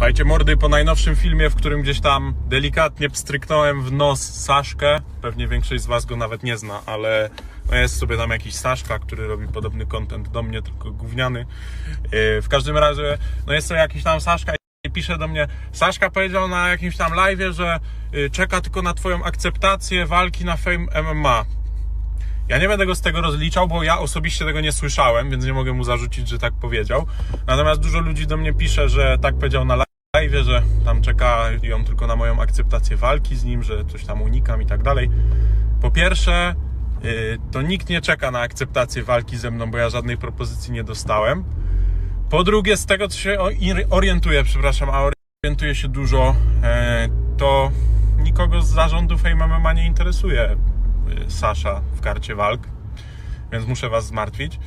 Słuchajcie, mordy, po najnowszym filmie, w którym gdzieś tam delikatnie pstryknąłem w nos Saszkę, pewnie większość z Was go nawet nie zna, ale no jest sobie tam jakiś Saszka, który robi podobny content do mnie, tylko gówniany. Yy, W każdym razie, no jest to jakiś tam Saszka i pisze do mnie, Saszka powiedział na jakimś tam live'ie, że yy, czeka tylko na Twoją akceptację walki na Fame MMA. Ja nie będę go z tego rozliczał, bo ja osobiście tego nie słyszałem, więc nie mogę mu zarzucić, że tak powiedział. Natomiast dużo ludzi do mnie pisze, że tak powiedział na live, że tam czekają tylko na moją akceptację walki z nim, że coś tam unikam i tak dalej. Po pierwsze, yy, to nikt nie czeka na akceptację walki ze mną, bo ja żadnej propozycji nie dostałem. Po drugie, z tego co się orientuję, przepraszam, a orientuję się dużo, e, to nikogo z zarządu Fame MMA nie interesuje e, Sasza w karcie walk, więc muszę was zmartwić.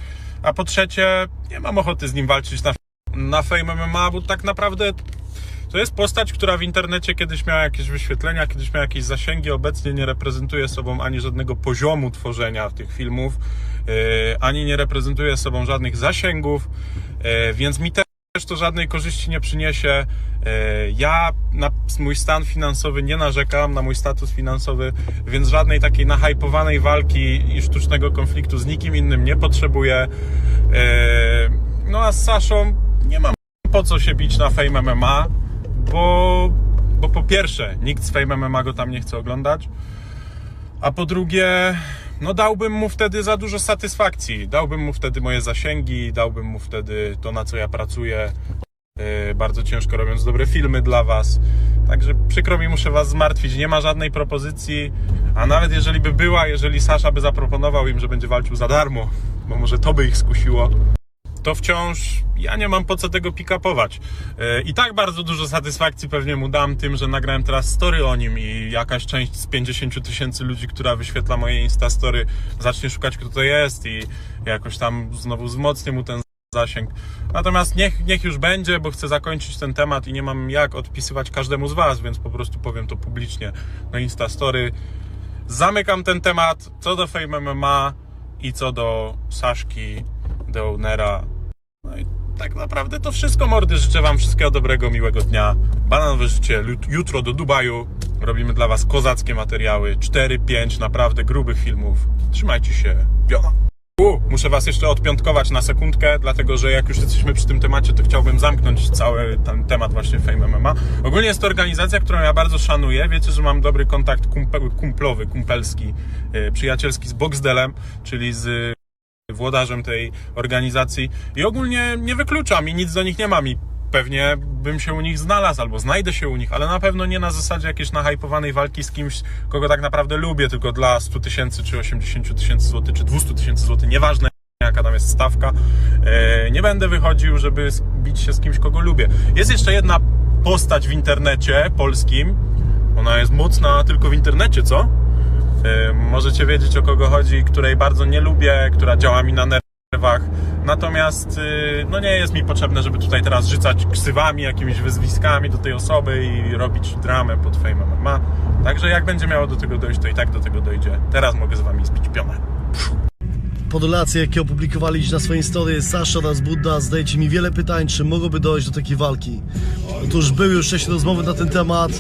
A po trzecie, nie mam ochoty z nim walczyć na, na Fame MMA, bo tak naprawdę to jest postać, która w internecie kiedyś miała jakieś wyświetlenia, kiedyś miała jakieś zasięgi, obecnie nie reprezentuje sobą ani żadnego poziomu tworzenia tych filmów, yy, ani nie reprezentuje sobą żadnych zasięgów, yy, więc mi też to żadnej korzyści nie przyniesie. Yy, Ja na mój stan finansowy nie narzekam, na mój status finansowy, więc żadnej takiej nahypowanej walki i sztucznego konfliktu z nikim innym nie potrzebuję. No a z Saszą nie mam po co się bić na Fame MMA, bo, bo po pierwsze, nikt z Fame MMA go tam nie chce oglądać, a po drugie, no dałbym mu wtedy za dużo satysfakcji. Dałbym mu wtedy moje zasięgi, dałbym mu wtedy to, na co ja pracuję, yy, bardzo ciężko robiąc dobre filmy dla Was. Także przykro mi, muszę Was zmartwić. Nie ma żadnej propozycji, a nawet jeżeli by była, jeżeli Sasza by zaproponował im, że będzie walczył za darmo, bo może to by ich skusiło, to wciąż ja nie mam po co tego pick-upować. Yy, I tak bardzo dużo satysfakcji pewnie mu dam tym, że nagrałem teraz story o nim i jakaś część z 50 000 tysięcy ludzi, która wyświetla moje Instastory, zacznie szukać kto to jest i jakoś tam znowu wzmocnię mu ten zasięg. Natomiast niech, niech już będzie, bo chcę zakończyć ten temat i nie mam jak odpisywać każdemu z Was, więc po prostu powiem to publicznie na Instastory. Zamykam ten temat co do Fame MMA i co do Saszki, i tak naprawdę to wszystko, mordy. Życzę Wam wszystkiego dobrego, miłego dnia. Bananowe życie. Jutro do Dubaju robimy dla Was kozackie materiały. 4-5 naprawdę grubych filmów. Trzymajcie się. Piona. U, muszę Was jeszcze odpiątkować na sekundkę, dlatego że jak już jesteśmy przy tym temacie, to chciałbym zamknąć cały ten temat właśnie Fame MMA. Ogólnie jest to organizacja, którą ja bardzo szanuję. Wiecie, że mam dobry kontakt kumplowy, kumpelski, yy, przyjacielski z Boxdelem, czyli z włodarzem tej organizacji i ogólnie nie wykluczam i nic do nich nie mam i pewnie bym się u nich znalazł albo znajdę się u nich, ale na pewno nie na zasadzie jakiejś nahypowanej walki z kimś, kogo tak naprawdę lubię, tylko dla 100 tysięcy, czy 80 tysięcy złotych, czy 200 tysięcy złotych, nieważne jaka tam jest stawka. E, Nie będę wychodził, żeby bić się z kimś, kogo lubię. Jest jeszcze jedna postać w internecie polskim. Ona jest mocna tylko w internecie, co? E, Możecie wiedzieć o kogo chodzi, której bardzo nie lubię, która działa mi na nerwach. Natomiast y, no nie jest mi potrzebne, żeby tutaj teraz rzucać ksywami, jakimiś wyzwiskami do tej osoby i robić dramę pod Fame MMA. Także jak będzie miało do tego dojść, to i tak do tego dojdzie. Teraz mogę z wami spić pionę. Pod relacje, jakie opublikowaliście na swoim story Sasza oraz Budda, zadajecie mi wiele pytań, czy mogłoby dojść do takiej walki. Otóż były już wcześniej rozmowy na ten temat.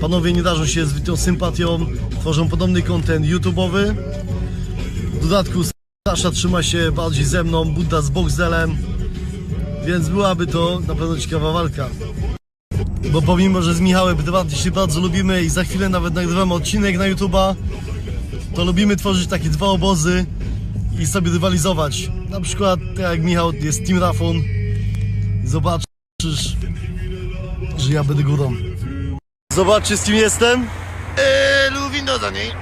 Panowie nie darzą się zbytnią sympatią, tworzą podobny content YouTube'owy. W dodatku Sasza trzyma się bardziej ze mną, Budda z Boxdelem, więc byłaby to na pewno ciekawa walka. Bo pomimo, że z Michałem prywatnie się bardzo lubimy i za chwilę nawet nagrywamy odcinek na YouTube'a, to lubimy tworzyć takie dwa obozy i sobie rywalizować. Na przykład tak jak Michał jest Team Rafon zobaczysz, że ja będę górą. Zobaczcie z kim jestem. Eee, Luwin do niej.